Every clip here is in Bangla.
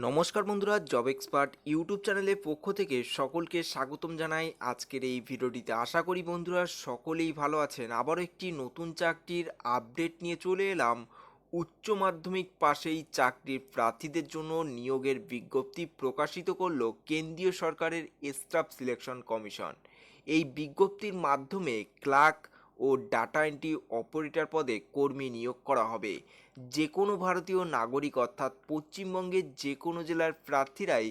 নমস্কার বন্ধুরা জব এক্সপার্ট ইউটিউব চ্যানেলের পক্ষ থেকে সকলকে স্বাগতম জানাই আজকের এই ভিডিওটিতে। আশা করি বন্ধুরা সকলেই ভালো আছেন। আবারও একটি নতুন চাকরির আপডেট নিয়ে চলে এলাম। উচ্চ মাধ্যমিক পাশেই চাকরির প্রার্থীদের জন্য নিয়োগের বিজ্ঞপ্তি প্রকাশিত করল কেন্দ্রীয় সরকারের স্টাফ সিলেকশন কমিশন এই বিজ্ঞপ্তির মাধ্যমে ক্লার্ক ও ডাটা এন্ট্রি অপারেটর পদে কর্মী নিয়োগ করা হবে। যে কোনো ভারতীয় নাগরিক অর্থাৎ পশ্চিমবঙ্গের যে কোনো জেলার প্রার্থীরাই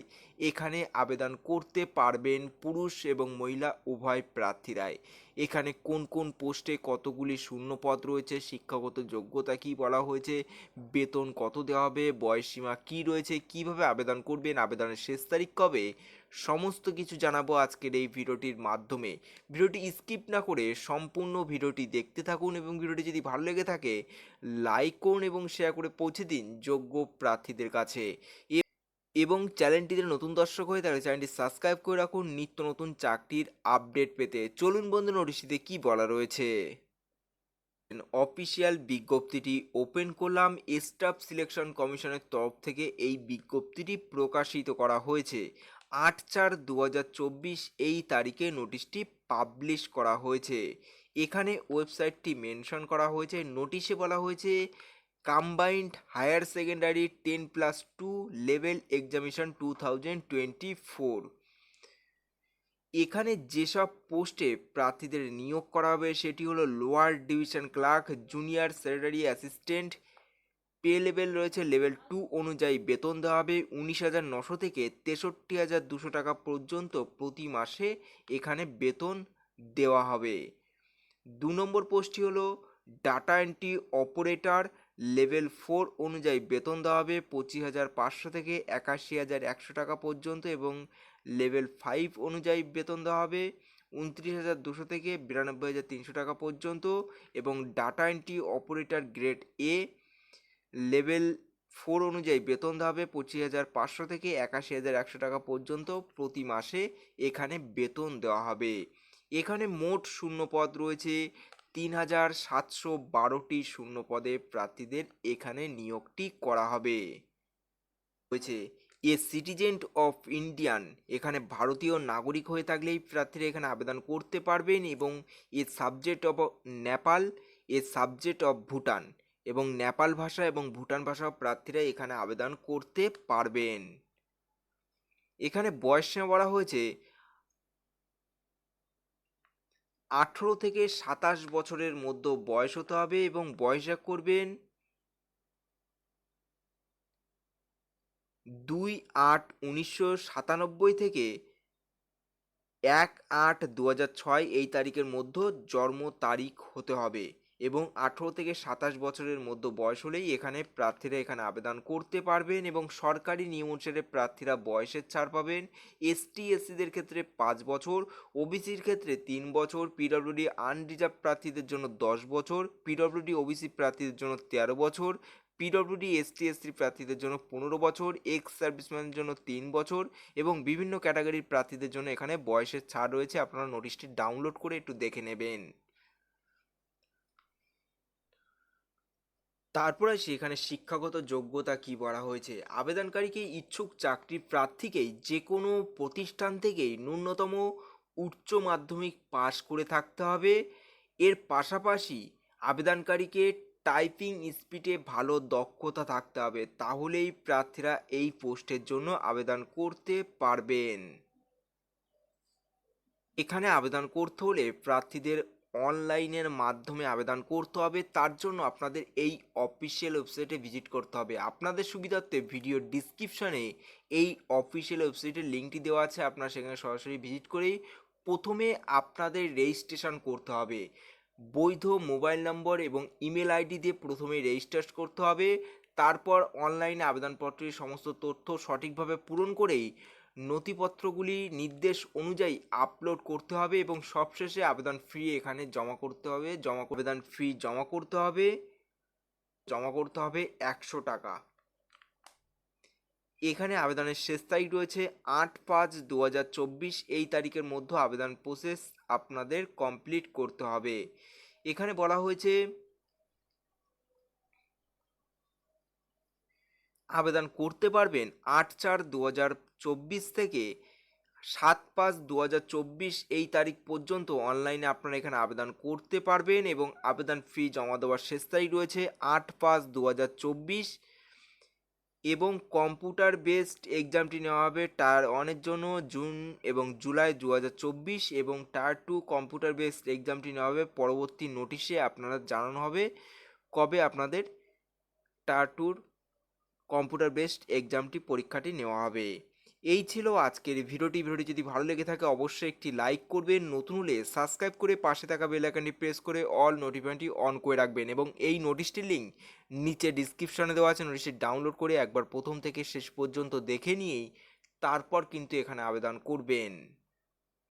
এখানে আবেদন করতে পারবেন পুরুষ এবং মহিলা উভয় প্রার্থীরাই। এখানে কোন কোন পোস্টে কতগুলি শূন্য পদ রয়েছে, শিক্ষাগত যোগ্যতা কি বলা হয়েছে, বেতন কত দেওয়া হবে বয়সসীমা কি রয়েছে, কীভাবে আবেদন করবেন, আবেদনের শেষ তারিখ কবে, সমস্ত কিছু জানাব আজকের এই ভিডিওটির মাধ্যমে। ভিডিওটি স্কিপ না করে সম্পূর্ণ ভিডিওটি দেখতে থাকুন এবং ভিডিওটি যদি ভালো লেগে থাকে, লাইক করুন এবং শেয়ার করে পৌঁছে দিন যোগ্য প্রার্থীদের কাছে। এবং চ্যানেলটিতে নতুন দর্শক হয়ে থাকলে চ্যানেলটি সাবস্ক্রাইব করে রাখুন। নিত্য নতুন চাকরির আপডেট পেতে। চলুন বন্ধু নোটিশটিতে কি বলা রয়েছে? অফিসিয়াল বিজ্ঞপ্তিটি ওপেন করলাম। স্টাফ সিলেকশন কমিশনের তরফ থেকে এই বিজ্ঞপ্তিটি প্রকাশিত করা হয়েছে। আট চার দু এই তারিখে নোটিশটি পাবলিশ করা হয়েছে। এখানে ওয়েবসাইটটি মেনশন করা হয়েছে। নোটিশে বলা হয়েছে combined higher secondary ten plus two level examination two thousand twenty four এখানে যেসব পোস্টে প্রার্থীদের নিয়োগ করা হবে, সেটি হলো lower division clerk junior secretary assistant pay level রয়েছে লেভেল টু অনুযায়ী বেতন দেওয়া হবে উনিশ হাজার নশো থেকে তেষট্টি হাজার দুশো টাকা পর্যন্ত প্রতি মাসে এখানে বেতন দেওয়া হবে। দু নম্বর পোস্টটি হলো data entry operator level four অনুযায়ী বেতন দেওয়া হবে পঁচিশ হাজার পাঁচশো থেকে একাশি হাজার একশো টাকা পর্যন্ত এবং লেভেল ফাইভ অনুযায়ী বেতন দেওয়া হবে উনত্রিশ হাজার দুশো থেকে বিরানব্বই হাজার তিনশো টাকা পর্যন্ত এবং data entry operator grade A level four অনুযায়ী বেতন দেওয়া হবে পঁচিশ হাজার পাঁচশো থেকে একাশি হাজার একশো টাকা পর্যন্ত প্রতি মাসে এখানে বেতন দেওয়া হবে। এখানে মোট শূন্য পদ রয়েছে তিন হাজার সাতশো বারোটি শূন্য পদে প্রার্থীদের এখানে নিয়োগটি করা হবে। হয়েছে, এ সিটিজেন অফ ইন্ডিয়ান, এখানে ভারতীয় নাগরিক হয়ে থাকলেই প্রার্থীরা এখানে আবেদন করতে পারবেন এবং a subject of Nepal, a subject of Bhutan এবং নেপাল ভাষা এবং ভুটান ভাষা প্রার্থীরা এখানে আবেদন করতে পারবেন। এখানে বয়স বলা হয়েছে আঠেরো থেকে সাতাশ বছরের মধ্যে বয়স হতে হবে এবং বয়সা করবেন দুই আট উনিশশো সাতানব্বই থেকে এক আট দু হাজার ছয় এই তারিখের মধ্যে জন্ম তারিখ হতে হবে। এবং আঠেরো থেকে সাতাশ বছরের মধ্যে বয়স হলেই এখানে প্রার্থীরা এখানে আবেদন করতে পারবেন এবং সরকারি নিয়ম অনুসারে প্রার্থীরা বয়সের ছাড় পাবেন। এসটি এসসিদের ক্ষেত্রে পাঁচ বছর, ওবিসির ক্ষেত্রে তিন বছর, পিডব্লিউডি আনরিজার্ভ প্রার্থীদের জন্য দশ বছর, পিডব্লিউডি, ওবিসি প্রার্থীদের জন্য তেরো বছর, পিডব্লিউডি এসটি এসসি প্রার্থীদের জন্য পনেরো বছর, এক্স সার্ভিসম্যানের জন্য তিন বছর এবং বিভিন্ন ক্যাটাগরির প্রার্থীদের জন্য এখানে বয়সের ছাড় রয়েছে। আপনারা নোটিশটি ডাউনলোড করে একটু দেখে নেবেন। তারপরে সেখানে শিক্ষাগত যোগ্যতা কি বলা হয়েছে? আবেদনকারীকে ইচ্ছুক চাকরি প্রার্থীকেই যে কোনো প্রতিষ্ঠান থেকেই ন্যূনতম উচ্চ মাধ্যমিক পাশ করে থাকতে হবে। এর পাশাপাশি আবেদনকারীকে টাইপিং স্পিডে ভালো দক্ষতা থাকতে হবে। তাহলেই প্রার্থীরা এই পোস্টের জন্য আবেদন করতে পারবেন। এখানে আবেদন করতে হলে প্রার্থীদের অনলাইনের মাধ্যমে আবেদন করতে হবে। তার জন্য আপনাদের এই অফিসিয়াল ওয়েবসাইটে ভিজিট করতে হবে। আপনাদের সুবিধার্থে ভিডিও ডিসক্রিপশনে এই অফিসিয়াল ওয়েবসাইটের লিঙ্কটি দেওয়া আছে। আপনারা সেখানে সরাসরি ভিজিট করেই প্রথমে আপনাদের রেজিস্ট্রেশন করতে হবে। বৈধ মোবাইল নম্বর এবং ইমেল আইডি দিয়ে প্রথমে রেজিস্টার করতে হবে। তারপর অনলাইনে আবেদনপত্রের সমস্ত তথ্য সঠিকভাবে পূরণ করেই নথিপত্রগুলি নির্দেশ অনুযায়ী আপলোড করতে হবে এবং সবশেষে আবেদন ফি এখানে জমা করতে হবে। জমা আবেদন ফি জমা করতে হবে। জমা করতে হবে একশো টাকা। এখানে আবেদনের শেষ তারিখ রয়েছে আট পাঁচ দু এই তারিখের মধ্যে আবেদন প্রসেস আপনাদের কমপ্লিট করতে হবে। এখানে বলা হয়েছে আবেদন করতে পারবেন আট চার দু থেকে সাত পাঁচ দু এই তারিখ পর্যন্ত অনলাইনে আপনারা এখানে আবেদন করতে পারবেন এবং আবেদন ফি জমা দেওয়ার শেষ তারিখ রয়েছে আট পাঁচ দু এবং কম্পিউটার বেসড এক্সামটি নেওয়া হবে টায়ার ওয়ানের জন্য জুন এবং জুলাই দু হাজার চব্বিশ এবং টায়ার টু কম্পিউটার বেসড এক্সামটি নেওয়া হবে পরবর্তী নোটিশে আপনারা জানানো হবে কবে আপনাদের টায়ার টুর কম্পিউটার বেসড এক্সামটি পরীক্ষাটি নেওয়া হবে। এই ছিল আজকের ভিডিওটি। ভিডিওটি যদি ভালো লেগে থাকে, অবশ্যই একটি লাইক করবেন। নতুন হলে সাবস্ক্রাইব করে পাশে থাকা বেল আইকনটি প্রেস করে অল নোটিফিকেশনটি অন করে রাখবেন এবং এই নোটিশটির লিঙ্ক নিচে ডিসক্রিপশনে দেওয়া আছে। নোটিশটি ডাউনলোড করে একবার প্রথম থেকে শেষ পর্যন্ত দেখে নিয়েই তারপর কিন্তু এখানে আবেদন করবেন।